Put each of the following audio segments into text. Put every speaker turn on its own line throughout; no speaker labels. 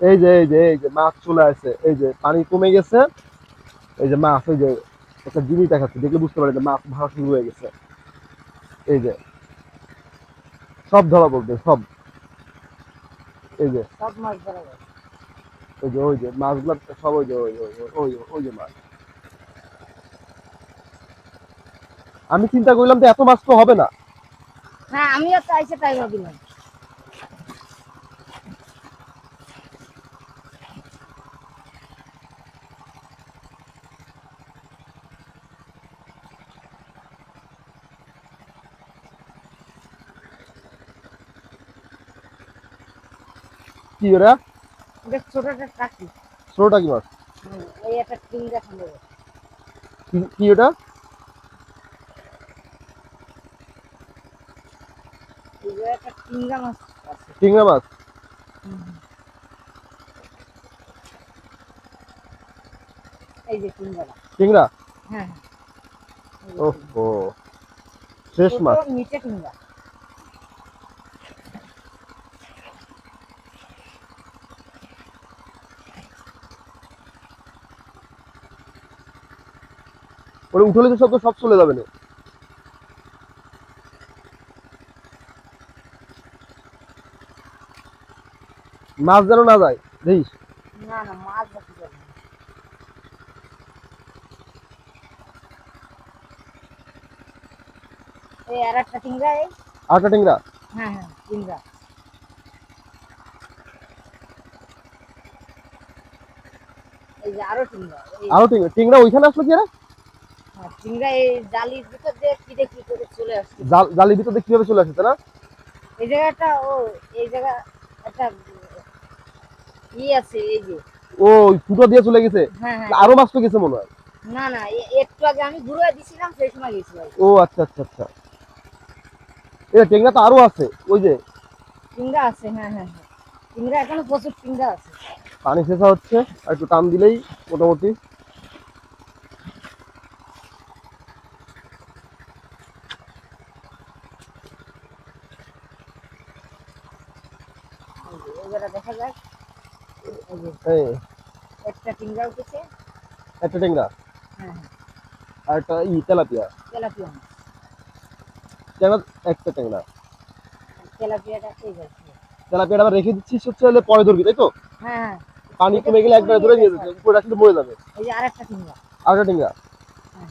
এই যে এই যে এই যে মাছ চলে আসছে এই যে পানি কমে গেছে এই যে মাছ এই যে একটা জিনিস দেখাচ্ছে দেখলে বুঝতে পারে যে মাছ ভাড়া শুরু হয়ে গেছে। এই যে সব ধরা পড়বে সব। এই যে
সব মাছ ধরা
ওই যে ওই যে মাছগুলো সব ওই যে ওই ওই ওই ওই যে মাছ। আমি চিন্তা করলাম যে এত মাছ তো হবে না।
হ্যাঁ আমিও চাইছে তাই ভাবিলাম।
কি ওরা
ছোটটা টাকি
ছোটটা কি মাছ?
এই একটা খাবে
কি- ওটা
একটা মাছ
মাছ?
এই যে টিঙ্গাটা
চিংড়া
হ্যাঁ হ্যাঁ।
ওহো শেষ মাছ।
টিঙ্গা
ওটা উঠলে তো সব তো সব চলে যাবে না। মাছ যেন না যায় দেখিস?
না না মাছ বাকি যাবে না। এই আর একটা টিঙ্গা এই।
আটা টিংরা?
হ্যাঁ হ্যাঁ টিঙ্গা এই যে
আরও টিংরা। টিংরা ওইখানে আসলো কি রে?
এই জালির ভিতর দিয়ে কিনে কি করে চলে আসছে?
জাল- জালির ভিতরে কীভাবে চলে আসছে না?
এই জায়গাটা ও এই জায়গা একটা ই আছে এই যে।
ও ফুটো দিয়ে চলে গেছে?
হ্যাঁ হ্যাঁ।
আরও মাছ তো গেছে মনে হয়।
না না একটু আগে আমি ঘুরে দিছিলাম সেই সময় গেছিলাম
ও আচ্ছা আচ্ছা আচ্ছা। এ টেংরা তো আরও আছে ওই যে।
টিঙ্গা আছে হ্যাঁ হ্যাঁ হ্যাঁ। টিঙ্গা এখনও প্রচুর টিঙ্গা আছে।
পানি শেষা হচ্ছে আর একটু টান দিলেই মোটামুটি।
এই দেখা যাক এই একটা টিঙ্গা উঠেছে।
একটা টেংরা?
হ্যাঁ হ্যাঁ।
আর একটা ই তেলাপিয়া?
তেলাপিয়া।
একটা টেংরা?
তেলাপিয়াটা এই যে।
তেলাপিয়াটা আবার রেখে দিচ্ছিস হচ্ছে হলে পরে ধরবি তাই তো?
হ্যাঁ হ্যাঁ।
পানি কমে গেলে একবারে ধরে নিয়ে যাবে উপরে রাখলে মরে যাবে।
এই যে আরেকটা টিঙ্গা
আর একটা টেংরা?
হ্যাঁ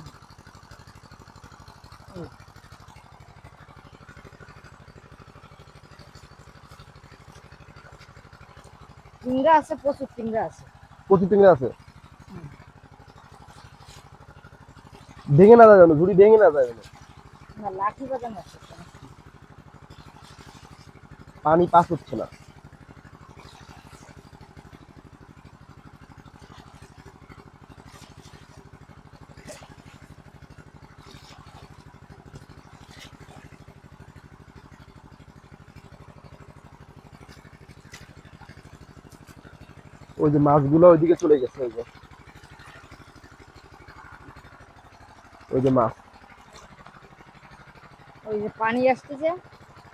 টিঙ্গা আছে প্রচুর টিঙ্গা আছে।
প্রচুর টেংরা আছে। ভেঙে না যায় ঝুড়ি ভেঙে না যায়
না লাঠি বাজানো আছে।
পানি পাস হচ্ছে না। ওই যে মাছগুলো ওইদিকে চলে গেছে ওই যে। ওই যে মাছ।
ওই যে পানি আসতেছে।